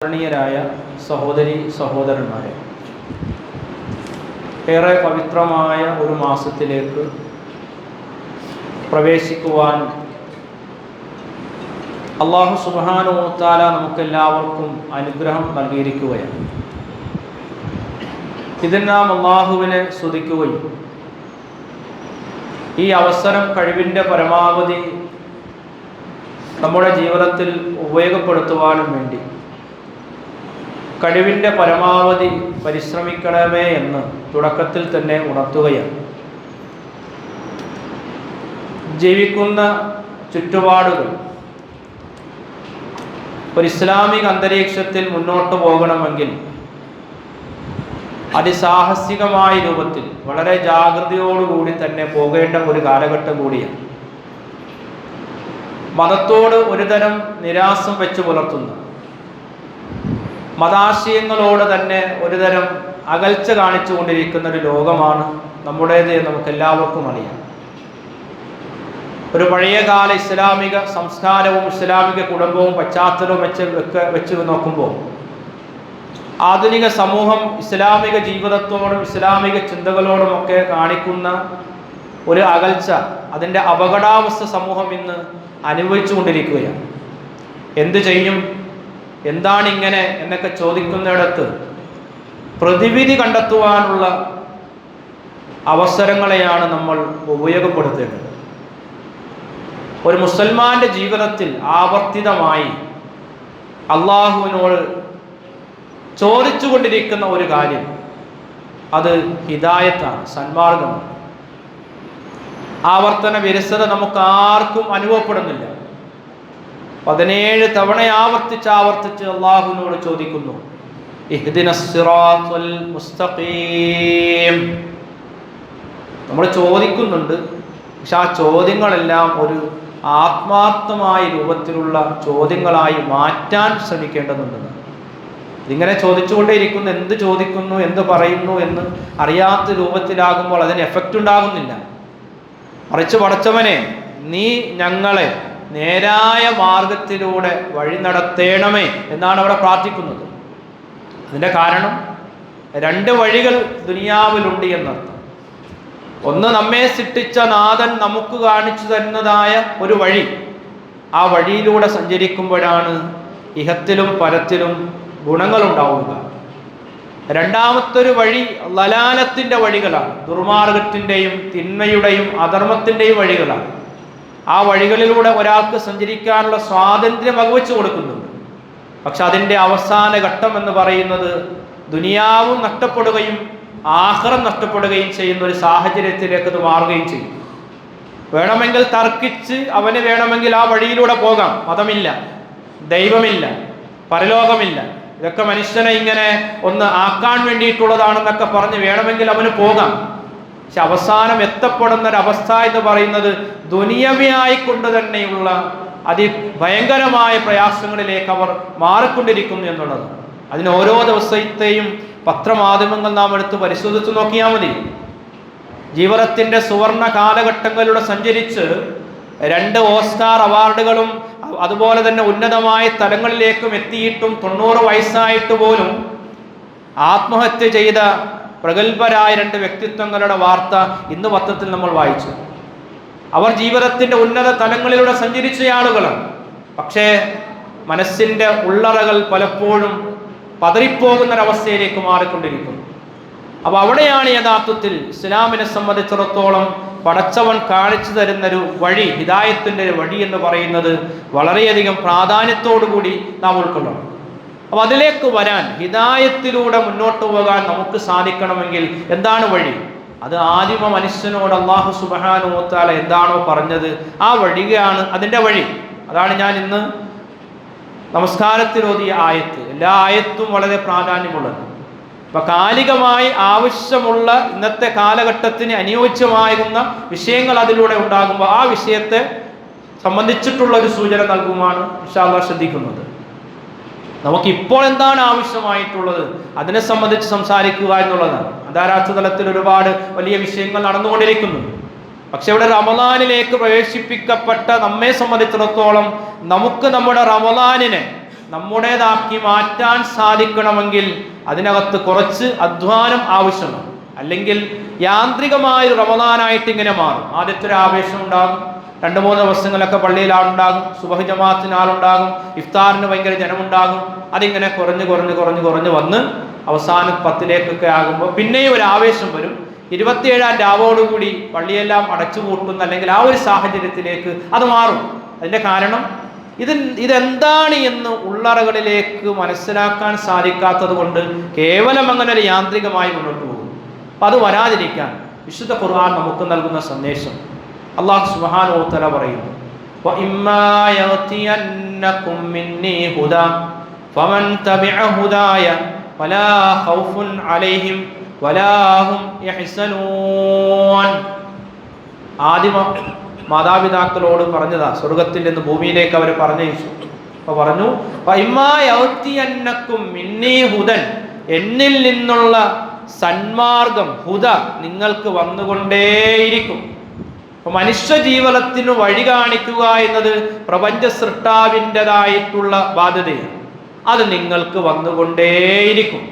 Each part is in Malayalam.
ആദരണീയരായ സഹോദരി സഹോദരന്മാരെ ഏറെ പവിത്രമായ ഒരു മാസത്തിലേക്ക് പ്രവേശിക്കുവാൻ അള്ളാഹു സുബാനുത്താല നമുക്കെല്ലാവർക്കും അനുഗ്രഹം നൽകിയിരിക്കുകയാണ്. ഇതിൽ നാം അള്ളാഹുവിനെ സ്തുതിക്കുകയും ഈ അവസരം കഴിവിന്റെ പരമാവധി നമ്മുടെ ജീവിതത്തിൽ ഉപയോഗപ്പെടുത്തുവാനും വേണ്ടി കഴിവിന്റെ പരമാവധി പരിശ്രമിക്കണമേ എന്ന് തുടക്കത്തിൽ തന്നെ ഉണർത്തുകയാണ്. ജീവിക്കുന്ന ചുറ്റുപാടുകൾ ഒരു ഇസ്ലാമിക അന്തരീക്ഷത്തിൽ മുന്നോട്ട് പോകണമെങ്കിൽ അതിസാഹസികമായ രൂപത്തിൽ വളരെ ജാഗ്രതയോടുകൂടി തന്നെ പോകേണ്ട ഒരു കാലഘട്ടം കൂടിയാണ്. മതത്തോട് ഒരുതരം നിരാസം വെച്ച് പുലർത്തുന്ന. മതാശയങ്ങളോട് തന്നെ ഒരുതരം അകൽച്ച കാണിച്ചുകൊണ്ടിരിക്കുന്ന ഒരു ലോകമാണ് നമ്മുടേത് നമുക്ക് എല്ലാവർക്കും അറിയാം. ഒരു പഴയകാല ഇസ്ലാമിക സംസ്കാരവും ഇസ്ലാമിക കുടുംബവും പശ്ചാത്തലവും വെച്ച് വെക്ക വെച്ച് നോക്കുമ്പോൾ ആധുനിക സമൂഹം ഇസ്ലാമിക ജീവിതത്തോടും ഇസ്ലാമിക ചിന്തകളോടും ഒക്കെ കാണിക്കുന്ന ഒരു അകൽച്ച അതിന്റെ അപകടാവസ്ഥ സമൂഹം ഇന്ന് അനുഭവിച്ചു കൊണ്ടിരിക്കുകയാണ് എന്തു ചെയ്യും? എന്താണ് ഇങ്ങനെ എന്നൊക്കെ ചോദിക്കുന്നിടത്ത് പ്രതിവിധി കണ്ടെത്തുവാനുള്ള അവസരങ്ങളെയാണ് നമ്മൾ ഉപയോഗപ്പെടുത്തേണ്ടത്. ഒരു മുസൽമാന്റെ ജീവിതത്തിൽ ആവർത്തിതമായി അള്ളാഹുവിനോട് ചോദിച്ചുകൊണ്ടിരിക്കുന്ന ഒരു കാര്യം അത് ഹിദായത്താണ് സന്മാർഗമാണ്. ആവർത്തന വിരസത നമുക്ക് ആർക്കും അനുഭവപ്പെടുന്നില്ല. പതിനേഴ് തവണ ആവർത്തിച്ച് ആവർത്തിച്ച് അള്ളാഹുവിനോട് ചോദിക്കുന്നു നമ്മൾ ചോദിക്കുന്നുണ്ട് പക്ഷെ ആ ചോദ്യങ്ങളെല്ലാം ഒരു ആത്മാർത്ഥമായ രൂപത്തിലുള്ള ചോദ്യങ്ങളായി മാറ്റാൻ ശ്രമിക്കേണ്ടതുണ്ടെന്ന് ഇതിങ്ങനെ ചോദിച്ചുകൊണ്ടേയിരിക്കുന്നു എന്ത് ചോദിക്കുന്നു എന്ത് പറയുന്നു എന്ന് അറിയാത്ത രൂപത്തിലാകുമ്പോൾ അതിന് എഫക്റ്റ് ഉണ്ടാകുന്നില്ല. മറിച്ച് പടച്ചവനെ നീ ഞങ്ങളെ നേരായ മാർഗത്തിലൂടെ വഴി നടത്തേണമേ എന്നാണ് അവിടെ പ്രാർത്ഥിക്കുന്നത്. അതിന്റെ കാരണം രണ്ട് വഴികൾ ദുനിയാവിലുണ്ട് എന്നർത്ഥം. ഒന്ന് നമ്മെ സൃഷ്ടിച്ച നാഥൻ നമുക്ക് കാണിച്ചു തരുന്നതായ ഒരു വഴി. ആ വഴിയിലൂടെ സഞ്ചരിക്കുമ്പോഴാണ് ഇഹത്തിലും പരത്തിലും ഗുണങ്ങളുണ്ടാവുക. രണ്ടാമത്തൊരു വഴി ലലാലത്തിന്റെ വഴികളാണ്. ദുർമാർഗത്തിന്റെയും തിന്മയുടെയും അധർമ്മത്തിന്റെയും വഴികളാണ്. ആ വഴികളിലൂടെ ഒരാൾക്ക് സഞ്ചരിക്കാനുള്ള സ്വാതന്ത്ര്യം വകവെച്ചു കൊടുക്കുന്നുണ്ട് പക്ഷെ അതിന്റെ അവസാന ഘട്ടം എന്ന് പറയുന്നത് ദുനിയാവും നഷ്ടപ്പെടുകയും ആഹ്റം നഷ്ടപ്പെടുകയും ചെയ്യുന്ന ഒരു സാഹചര്യത്തിലേക്ക് അത് മാറുകയും ചെയ്യും. വേണമെങ്കിൽ തർക്കിച്ച് അവന് വേണമെങ്കിൽ ആ വഴിയിലൂടെ പോകാം. മതമില്ല ദൈവമില്ല പരലോകമില്ല. ഇതൊക്കെ മനുഷ്യനെ ഇങ്ങനെ ഒന്ന് ആക്കാൻ വേണ്ടിയിട്ടുള്ളതാണെന്നൊക്കെ പറഞ്ഞ് വേണമെങ്കിൽ അവന് പോകാം. പക്ഷെ അവസാനം എത്തപ്പെടുന്ന ഒരു അവസ്ഥ എന്ന് പറയുന്നത് ദുനിയവയായിക്കൊണ്ട് തന്നെയുള്ള അതിഭയങ്കരമായ പ്രയാസങ്ങളിലേക്ക് അവർ മാറിക്കൊണ്ടിരിക്കുന്നു എന്നുള്ളത്. അതിന് ഓരോ ദിവസത്തെയും പത്രമാധ്യമങ്ങൾ നാം എടുത്ത് പരിശോധിച്ച് നോക്കിയാൽ മതി. ജീവിതത്തിന്റെ സുവർണ കാലഘട്ടങ്ങളിലൂടെ സഞ്ചരിച്ച് രണ്ട് ഓസ്കാർ അവാർഡുകളും അതുപോലെ തന്നെ ഉന്നതമായ തലങ്ങളിലേക്കും എത്തിയിട്ടും തൊണ്ണൂറ് വയസ്സായിട്ട് പോലും ആത്മഹത്യ ചെയ്ത പ്രഗത്ഭരായ രണ്ട് വ്യക്തിത്വങ്ങളുടെ വാർത്ത ഇന്ന് പത്രത്തിൽ നമ്മൾ വായിച്ചു. അവർ ജീവിതത്തിന്റെ ഉന്നത തലങ്ങളിലൂടെ സഞ്ചരിച്ച ആളുകളാണ്. പക്ഷേ മനസ്സിന്റെ ഉള്ളറകൾ പലപ്പോഴും പതറിപ്പോകുന്നൊരവസ്ഥയിലേക്ക് മാറിക്കൊണ്ടിരിക്കുന്നു. അപ്പോൾ അവിടെയാണ് യഥാർത്ഥത്തിൽ ഇസ്ലാമിനെ സംബന്ധിച്ചിടത്തോളം പടച്ചവൻ കാണിച്ചു തരുന്നൊരു വഴി ഹിദായത്തിന്റെ ഒരു വഴി എന്ന് പറയുന്നത് വളരെയധികം പ്രാധാന്യത്തോടു കൂടി നാം ഉൾക്കൊള്ളണം. അപ്പോൾ അതിലേക്ക് വരാൻ ഹിദായത്തിലൂടെ മുന്നോട്ട് പോകാൻ നമുക്ക് സാധിക്കണമെങ്കിൽ എന്താണ് വഴി? അത് ആദിമ മനുഷ്യനോട് അള്ളാഹു സുബാനോത്താല എന്താണോ പറഞ്ഞത് ആ വഴിയാണ് അതിന്റെ വഴി. അതാണ് ഞാൻ ഇന്ന് നമസ്കാരത്തിനോതിയ ആയത്ത്. എല്ലാ ആയത്തും വളരെ പ്രാധാന്യമുള്ളത്. അപ്പൊ കാലികമായി ആവശ്യമുള്ള ഇന്നത്തെ കാലഘട്ടത്തിന് അനുയോജ്യമായിരുന്ന വിഷയങ്ങൾ അതിലൂടെ ഉണ്ടാകുമ്പോൾ ആ വിഷയത്തെ സംബന്ധിച്ചിട്ടുള്ള ഒരു സൂചന നൽകുമാണ് ഇഷാല്ല ശ്രദ്ധിക്കുന്നത്. നമുക്ക് ഇപ്പോൾ എന്താണ് ആവശ്യമായിട്ടുള്ളത്? അതിനെ സംബന്ധിച്ച് സംസാരിക്കുക എന്നുള്ളതാണ്. അന്താരാഷ്ട്ര തലത്തിൽ ഒരുപാട് വലിയ വിഷയങ്ങൾ നടന്നുകൊണ്ടിരിക്കുന്നു. പക്ഷെ ഇവിടെ റമദാനിലേക്ക് പ്രവേശിപ്പിക്കപ്പെട്ട നമ്മെ സംബന്ധിച്ചിടത്തോളം നമുക്ക് നമ്മുടെ റമദാനിനെ നമ്മുടേതാക്കി മാറ്റാൻ സാധിക്കണമെങ്കിൽ അതിനകത്ത് കുറച്ച് അധ്വാനം ആവശ്യമാണ്. അല്ലെങ്കിൽ യാന്ത്രികമായ റമദാനായിട്ട് ഇങ്ങനെ മാറും. ആദ്യത്തെ ഒരു ആവേശം ഉണ്ടാകും. രണ്ട് മൂന്ന് ദിവസങ്ങളൊക്കെ പള്ളിയിൽ ആളുണ്ടാകും സുബഹ് ജമാഅത്തിന് ആളുണ്ടാകും ഇഫ്താറിന് ഭയങ്കര ജനമുണ്ടാകും. അതിങ്ങനെ കുറഞ്ഞ് കുറഞ്ഞ് കുറഞ്ഞ് കുറഞ്ഞ് വന്ന് അവസാനം പത്തിലേക്കൊക്കെ ആകുമ്പോൾ പിന്നെയും ഒരു ആവേശം വരും. ഇരുപത്തിയേഴാം രാവോടുകൂടി പള്ളിയെല്ലാം അടച്ചു പൂട്ടുന്ന അല്ലെങ്കിൽ ആ ഒരു സാഹചര്യത്തിലേക്ക് അത് മാറും. അതിന്റെ കാരണം ഇത് ഇതെന്താണ് എന്ന് ഉള്ളറകളിലേക്ക് മനസ്സിലാക്കാൻ സാധിക്കാത്തത് കൊണ്ട് കേവലം അങ്ങനെ ഒരു യാന്ത്രികമായി മുന്നോട്ട് പോകും. അപ്പം അത് വരാതിരിക്കാൻ വിശുദ്ധ ഖുർആൻ നമുക്ക് നൽകുന്ന സന്ദേശം അള്ളാഹു സുബ്ഹാനഹു വ തആല പറയുന്നു وَإِمَّا يَأْتِيَنَّكُم مِّنِّي هُدًى فَمَن تَبِعَ هُدَايَ فَلَا خَوْفٌ عَلَيْهِمْ وَلَا هُمْ يَحْزَنُونَ ആദിമ മാതാപിതാക്കളോട് പറഞ്ഞതാ സ്വർഗത്തിൽ നിന്ന് ഭൂമിയിലേക്ക് അവർ പറഞ്ഞയച്ചു അപ്പൊ പറഞ്ഞു "വൈമ്മായൗത്തിയന്നക്കും മിന്നീ ഹുദൻ എന്നിൽ നിന്നുള്ള സന്മാർഗം ഹുദ നിങ്ങൾക്ക് വന്നുകൊണ്ടേയിരിക്കും അപ്പൊ മനുഷ്യ ജീവനത്തിന് വഴി കാണിക്കുക എന്നത് പ്രപഞ്ച സൃഷ്ടാവിന്റെതായിട്ടുള്ള ബാധ്യതയാണ്. അത് നിങ്ങൾക്ക് വന്നുകൊണ്ടേയിരിക്കും.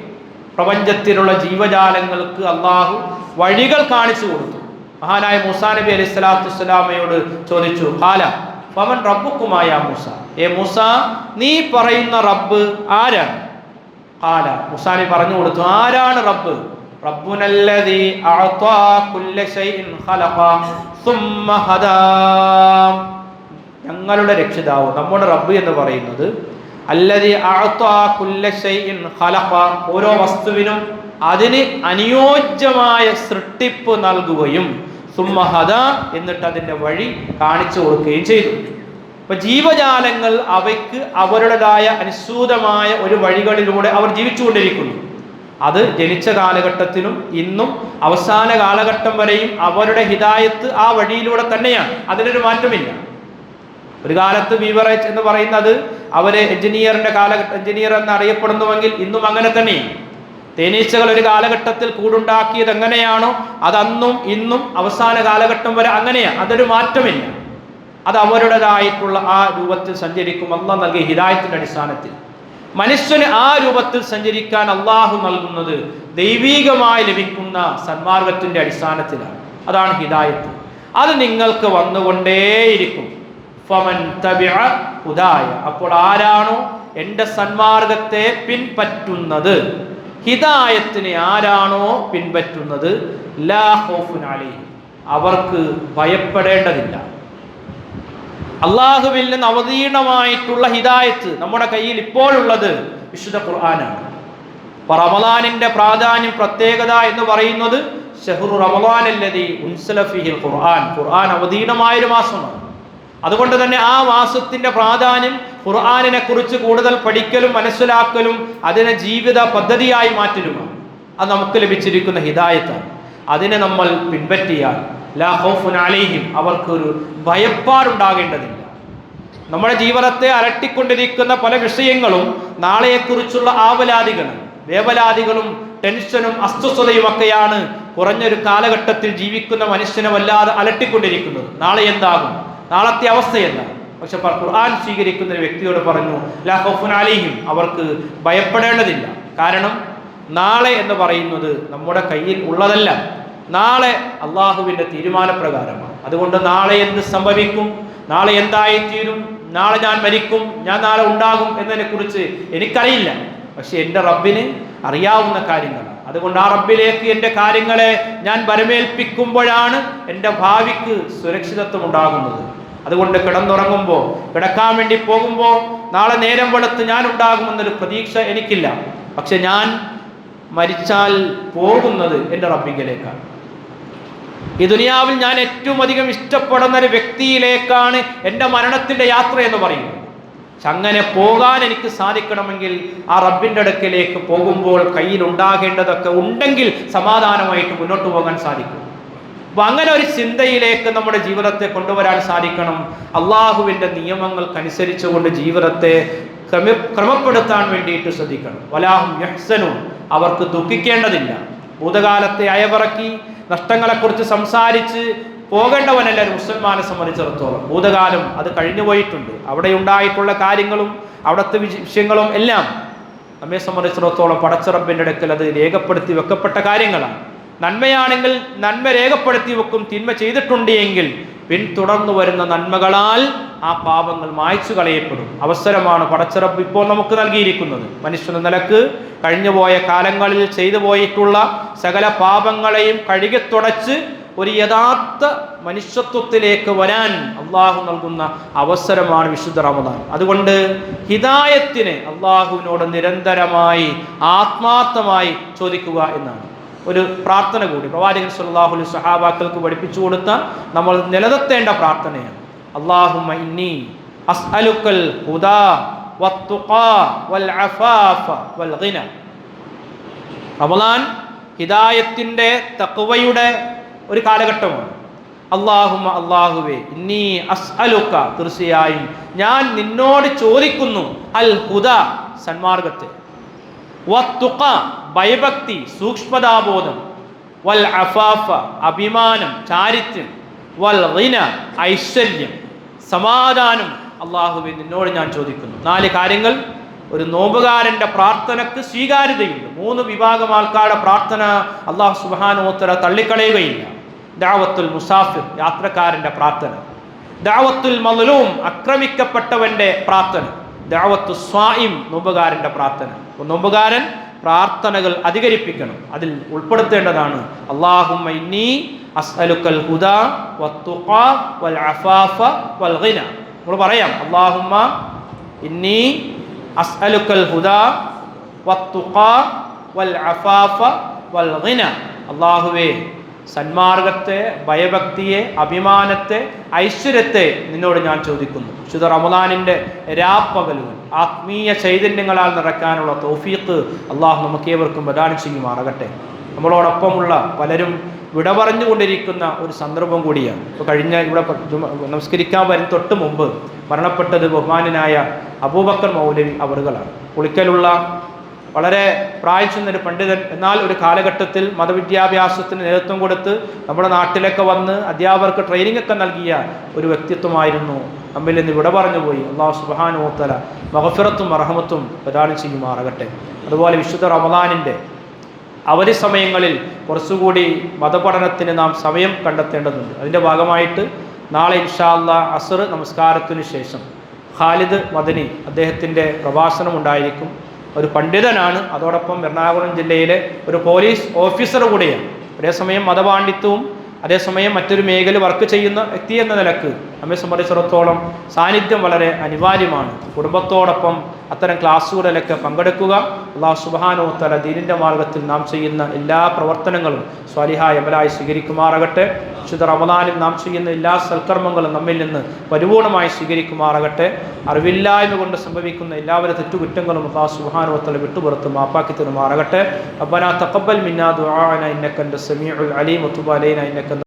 പ്രപഞ്ചത്തിലുള്ള ജീവജാലങ്ങൾക്ക് അള്ളാഹു വഴികൾ കാണിച്ചു കൊടുത്തു. മഹാനായ മൂസാ നബി അലൈഹി സ്വലാത്തു വസ്സലാമയോട് ചോദിച്ചു ഹാല പവൻ റബ്ബുക്കുമായ മൂസ? ഏ മൂസ നീ പറയുന്ന റബ്ബ് ആരാണ്? ഹാല മൂസാ നബി പറഞ്ഞു കൊടുത്തു ആരാണ് റബ്ബ്? റബ്ബുനല്ലദീ أعطى كل شيء ഖലഖ ثم ഹദാ. ഞങ്ങളുടെ രക്ഷിതാവ് നമ്മുടെ റബ്ബ് എന്ന് പറയുന്നത് അല്ലതി ഖലഖ. ഓരോ വസ്തുവിനും അതിന് അനുയോജ്യമായ സൃഷ്ടിപ്പ് നൽകുകയും സുമ്മഹദ എന്നിട്ട് അതിന്റെ വഴി കാണിച്ചു കൊടുക്കുകയും ചെയ്തു. അപ്പൊ ജീവജാലങ്ങൾ അവയ്ക്ക് അവരുടേതായ അനുസൂതമായ ഒരു വഴികളിലൂടെ അവർ ജീവിച്ചുകൊണ്ടിരിക്കുന്നു. അത് ജനിച്ച കാലഘട്ടത്തിലും ഇന്നും അവസാന കാലഘട്ടം വരെയും അവരുടെ ഹിതായത്ത് ആ വഴിയിലൂടെ തന്നെയാണ്. അതിനൊരു മാറ്റമില്ല. ഒരു കാലത്ത് ബീവറേജ് എന്ന് പറയുന്നത് അവരെ എഞ്ചിനീയറിന്റെ കാലഘട്ട എഞ്ചിനീയർ എന്ന് അറിയപ്പെടുന്നുവെങ്കിൽ ഇന്നും അങ്ങനെ തന്നെയാണ്. തേനീച്ചകൾ ഒരു കാലഘട്ടത്തിൽ കൂടുണ്ടാക്കിയത് എങ്ങനെയാണോ അതന്നും ഇന്നും അവസാന കാലഘട്ടം വരെ അങ്ങനെയാണ്. അതൊരു മാറ്റമില്ല. അത് അവരുടേതായിട്ടുള്ള ആ രൂപത്തിൽ സഞ്ചരിക്കും. അള്ളാഹ് നൽകിയ ഹിതായത്തിന്റെ അടിസ്ഥാനത്തിൽ. മനുഷ്യന് ആ രൂപത്തിൽ സഞ്ചരിക്കാൻ അള്ളാഹു നൽകുന്നത് ദൈവീകമായി ലഭിക്കുന്ന സന്മാർഗത്തിന്റെ അടിസ്ഥാനത്തിലാണ്. അതാണ് ഹിദായത്ത്. അത് നിങ്ങൾക്ക് വന്നുകൊണ്ടേയിരിക്കും. ഫമൻ അപ്പോൾ ആരാണോ എന്റെ സന്മാർഗത്തെ പിൻപറ്റുന്നത്? ഹിദായത്തിനെ ആരാണോ പിൻപറ്റുന്നത്? ലാ അവർക്ക് ഭയപ്പെടേണ്ടതില്ല. അള്ളാഹുവിൽ നിന്ന് അവതീർണമായിട്ടുള്ള ഹിദായത്ത് നമ്മുടെ കയ്യിൽ ഇപ്പോഴുള്ളത് വിശുദ്ധ ഖുർആനാണ്. അപ്പൊ റമദാനിന്റെ പ്രാധാന്യം പ്രത്യേകത എന്ന് പറയുന്നത് ഖുർആൻ. ഖുർആൻ അവതീർണമായൊരു മാസമാണ്. അതുകൊണ്ട് തന്നെ ആ മാസത്തിന്റെ പ്രാധാന്യം ഖുർആാനിനെ കുറിച്ച് കൂടുതൽ പഠിക്കലും മനസ്സിലാക്കലും അതിനെ ജീവിത പദ്ധതിയായി മാറ്റലുമാണ്. അത് നമുക്ക് ലഭിച്ചിരിക്കുന്ന ഹിദായത്താണ്. അതിനെ നമ്മൾ പിൻപറ്റിയാൽ ലാ അലൈഹിം അവർക്കൊരു ഭയപ്പാടുണ്ടാകേണ്ടതില്ല. നമ്മുടെ ജീവിതത്തെ അലട്ടിക്കൊണ്ടിരിക്കുന്ന പല വിഷയങ്ങളും നാളെയെക്കുറിച്ചുള്ള ആവലാദികളും വേവലാതികളും ടെൻഷനും അസ്വസ്ഥതയും ഒക്കെയാണ് കുറഞ്ഞൊരു കാലഘട്ടത്തിൽ ജീവിക്കുന്ന മനുഷ്യനെ വല്ലാതെ അലട്ടിക്കൊണ്ടിരിക്കുന്നത്. നാളെ എന്താകും? നാളത്തെ അവസ്ഥ എന്താണ് പക്ഷെ ഖുർആൻ സ്വീകരിക്കുന്ന ഒരു വ്യക്തിയോട് പറഞ്ഞു ലാ അലൈഹിം അവർക്ക് ഭയപ്പെടേണ്ടതില്ല. കാരണം നാളെ എന്ന് പറയുന്നത് നമ്മുടെ കയ്യിൽ ഉള്ളതല്ല. നാളെ അള്ളാഹുവിന്റെ തീരുമാനപ്രകാരമാണ്. അതുകൊണ്ട് നാളെ എന്ത് സംഭവിക്കും? നാളെ എന്തായിത്തീരും? നാളെ ഞാൻ മരിക്കും? ഞാൻ നാളെ ഉണ്ടാകും എന്നതിനെ കുറിച്ച് എനിക്കറിയില്ല. പക്ഷെ എന്റെ റബ്ബിന് അറിയാവുന്ന കാര്യങ്ങളാണ്. അതുകൊണ്ട് ആ റബ്ബിലേക്ക് എന്റെ കാര്യങ്ങളെ ഞാൻ വരമേൽപ്പിക്കുമ്പോഴാണ് എന്റെ ഭാവിക്ക് സുരക്ഷിതത്വം ഉണ്ടാകുന്നത്. അതുകൊണ്ട് കിടന്നുറങ്ങുമ്പോൾ കിടക്കാൻ വേണ്ടി പോകുമ്പോൾ നാളെ നേരം വെളുത്ത് ഞാൻ ഉണ്ടാകുമെന്നൊരു പ്രതീക്ഷ എനിക്കില്ല. പക്ഷെ ഞാൻ മരിച്ചാൽ പോകുന്നത് എന്റെ റബ്ബിങ്കിലേക്കാണ്. ഈ ദുനിയാവിൽ ഞാൻ ഏറ്റവും അധികം ഇഷ്ടപ്പെടുന്ന ഒരു വ്യക്തിയിലേക്കാണ് എന്റെ മരണത്തിന്റെ യാത്ര എന്ന് പറയുന്നത്. അങ്ങനെ പോകാൻ എനിക്ക് സാധിക്കണമെങ്കിൽ ആ റബ്ബിന്റെ അടുക്കിലേക്ക് പോകുമ്പോൾ കയ്യിൽ ഉണ്ടാകേണ്ടതൊക്കെ ഉണ്ടെങ്കിൽ സമാധാനമായിട്ട് മുന്നോട്ട് പോകാൻ സാധിക്കും. അപ്പൊ അങ്ങനെ ഒരു ചിന്തയിലേക്ക് നമ്മുടെ ജീവിതത്തെ കൊണ്ടുവരാൻ സാധിക്കണം. അള്ളാഹുവിന്റെ നിയമങ്ങൾക്കനുസരിച്ചുകൊണ്ട് ജീവിതത്തെ ക്രമ ക്രമപ്പെടുത്താൻ വേണ്ടിയിട്ട് ശ്രദ്ധിക്കണം. വലാഹും യഹ്സനും അവർക്ക് ദുഃഖിക്കേണ്ടതില്ല. ഭൂതകാലത്തെ അയവിറക്കി നഷ്ടങ്ങളെക്കുറിച്ച് സംസാരിച്ച് പോകേണ്ടവനല്ല ഒരു മുസൽമാനെ സംബന്ധിച്ചിടത്തോളം. ഭൂതകാലം അത് കഴിഞ്ഞു പോയിട്ടുണ്ട്. അവിടെ ഉണ്ടായിട്ടുള്ള കാര്യങ്ങളും അവിടുത്തെ വിഷയങ്ങളും എല്ലാം നമ്മെ സംബന്ധിച്ചിടത്തോളം പടച്ചിറപ്പിന്റെ അടുക്കൽ അത് രേഖപ്പെടുത്തി വെക്കപ്പെട്ട കാര്യങ്ങളാണ്. നന്മയാണെങ്കിൽ നന്മ രേഖപ്പെടുത്തി വെക്കും തിന്മ ചെയ്തിട്ടുണ്ട് എങ്കിൽ പിന്തുടർന്നു വരുന്ന നന്മകളാൽ ആ പാപങ്ങൾ മായ്ച്ചു കളയപ്പെടും. അവസരമാണ് പടച്ചിറപ്പ് ഇപ്പോൾ നമുക്ക് നൽകിയിരിക്കുന്നത്. മനുഷ്യന്റെ നിലയ്ക്ക് കഴിഞ്ഞുപോയ കാലങ്ങളിൽ ചെയ്തു പോയിട്ടുള്ള സകല പാപങ്ങളെയും കഴുകിത്തുടച്ച് ഒരു യഥാർത്ഥ മനുഷ്യത്വത്തിലേക്ക് വരാൻ അള്ളാഹു നൽകുന്ന അവസരമാണ് വിശുദ്ധ റമദാൻ. അതുകൊണ്ട് ഹിതായത്തിനെ അള്ളാഹുവിനോട് നിരന്തരമായി ആത്മാർത്ഥമായി ചോദിക്കുക എന്നാണ്. ഒരു പ്രാർത്ഥന കൂടി പ്രവാചകൻ സാഹുലി സഹാബാക്കൾക്ക് പഠിപ്പിച്ചു കൊടുത്ത നമ്മൾ നിലനിർത്തേണ്ട പ്രാർത്ഥനയാണ്. അസ്അലുക്കൽ ഹുദാ വത്തുഖാ വൽ അഫാഫ വൽ ഗിന റമദാൻ ഹിദായത്തിന്റെ തഖ്വയുടെ ഒരു കാലഘട്ടമാണ്. അള്ളാഹുമ അള്ളാഹുവേ നീ അസ്അലുക്ക തീർച്ചയായും ഞാൻ നിന്നോട് ചോദിക്കുന്നു അൽ ഹുദ സന്മാർഗത്തെ. വത്തുക ഭയഭക്തി സൂക്ഷ്മതാബോധം. വൽ അഫാഫ അഭിമാനം ചാരിത്യം വൽ ഐശ്വര്യം. സമാധാനം അള്ളാഹുബി നിന്നോട് ഞാൻ ചോദിക്കുന്നു. നാല് കാര്യങ്ങൾ. ഒരു നോമ്പുകാരന്റെ പ്രാർത്ഥനക്ക് സ്വീകാര്യതയുണ്ട്. മൂന്ന് വിഭാഗം ആൾക്കാരുടെ പ്രാർത്ഥന അള്ളാഹു സുബാനോത്തര തള്ളിക്കളയുകയില്ല. ദാവത്തുൽ മുസാഫിർ യാത്രക്കാരന്റെ പ്രാർത്ഥന. ദാവത്തുൽ മലലൂം അക്രമിക്കപ്പെട്ടവന്റെ പ്രാർത്ഥന. ദാവത്തു സ്വായിം നോമ്പുകാരന്റെ പ്രാർത്ഥന. നോമ്പുകാരൻ പ്രാർത്ഥനകൾ അധികരിപ്പിക്കണം. അതിൽ ഉൾപ്പെടുത്തേണ്ടതാണ്. അള്ളാഹുമ്മ ഇന്നി അസ്അലുക്കൽ വൽ അഫാഫ വൽ പറയാം ഇന്നി അസ്അലുക്കൽ വൽ അഫാഫ വൽ അള്ളാഹുവേ സന്മാർഗത്തെ ഭയഭക്തിയെ അഭിമാനത്തെ ഐശ്വര്യത്തെ നിന്നോട് ഞാൻ ചോദിക്കുന്നു. ശുദ്ധ റമദാനിന്റെ രാപ്പകലുകൾ ആത്മീയ ചൈതന്യങ്ങളാൽ നിറയ്ക്കാനുള്ള തൗഫീഖ് അള്ളാഹു നമുക്ക് ഏവർക്കും പ്രദാനം ചെയ്യുമാറാകട്ടെ. നമ്മളോടൊപ്പമുള്ള പലരും വിട പറഞ്ഞുകൊണ്ടിരിക്കുന്ന ഒരു സന്ദർഭം കൂടിയാണ്. ഇപ്പോൾ കഴിഞ്ഞ ഇവിടെ നമസ്കരിക്കാൻ വരും തൊട്ട് മുമ്പ് മരണപ്പെട്ടത് ബഹുമാനായ അബൂബക്കർ മൗലവി അവറുകളാണ്. പുളിക്കലുള്ള വളരെ പ്രായം ചെന്നൊരു പണ്ഡിതൻ. എന്നാൽ ഒരു കാലഘട്ടത്തിൽ മതവിദ്യാഭ്യാസത്തിന് നേതൃത്വം കൊടുത്ത് നമ്മുടെ നാട്ടിലൊക്കെ വന്ന് അധ്യാപകർക്ക് ട്രെയിനിംഗ് ഒക്കെ നൽകിയ ഒരു വ്യക്തിത്വമായിരുന്നു. നമ്മിൽ നിന്ന് വിട പറഞ്ഞു പോയി അള്ളാഹു സുബാനോത്തല മഹഫിറത്തും അർഹമത്തും പ്രദാനം ചെയ്യുമാറാകട്ടെ. അതുപോലെ വിശുദ്ധ റമദാനിന്റെ അവധി സമയങ്ങളിൽ കുറച്ചുകൂടി മതപഠനത്തിന് നാം സമയം കണ്ടെത്തേണ്ടതുണ്ട്. അതിന്റെ ഭാഗമായിട്ട് നാളെ ഇൻഷാല്ല അസുർ നമസ്കാരത്തിന് ശേഷം ഖാലിദ് മദനി അദ്ദേഹത്തിന്റെ പ്രഭാഷണം ഉണ്ടായിരിക്കും. ഒരു പണ്ഡിതനാണ്. അതോടൊപ്പം എറണാകുളം ജില്ലയിലെ ഒരു പോലീസ് ഓഫീസർ കൂടിയാണ്. അതേസമയം മതപാണ്ഡിത്വവും അതേസമയം മറ്റൊരു മേഖല വർക്ക് ചെയ്യുന്ന വ്യക്തി എന്ന നിലയ്ക്ക് നമ്മെ സംബന്ധിച്ചിടത്തോളം സാന്നിധ്യം വളരെ അനിവാര്യമാണ്. കുടുംബത്തോടൊപ്പം അത്തരം ക്ലാസ്സുകളിലൊക്കെ പങ്കെടുക്കുക. അള്ളാഹു സുബാനോ തല ദീനിന്റെ മാർഗത്തിൽ നാം ചെയ്യുന്ന എല്ലാ പ്രവർത്തനങ്ങളും സ്വാലിഹായ അമലായി സ്വീകരിക്കുമാറാകട്ടെ. വിശുദ്ധ റമദാനിൽ നാം ചെയ്യുന്ന എല്ലാ സൽക്കർമ്മങ്ങളും നമ്മിൽ നിന്ന് പരിപൂർണമായി സ്വീകരിക്കുമാറാകട്ടെ. അറിവില്ലായ്മ കൊണ്ട് സംഭവിക്കുന്ന എല്ലാവരും തെറ്റുകുറ്റങ്ങളും അള്ളാഹു സുബാനോ തല വിട്ടുപുറത്ത് മാപ്പാക്കി തരുമാറാകട്ടെ. അബ്ബന തഖബ്ബൽ മിന്നാ ദുആന ഇന്നക അൻത അലീം വതുബ് അലൈന ഇന്നക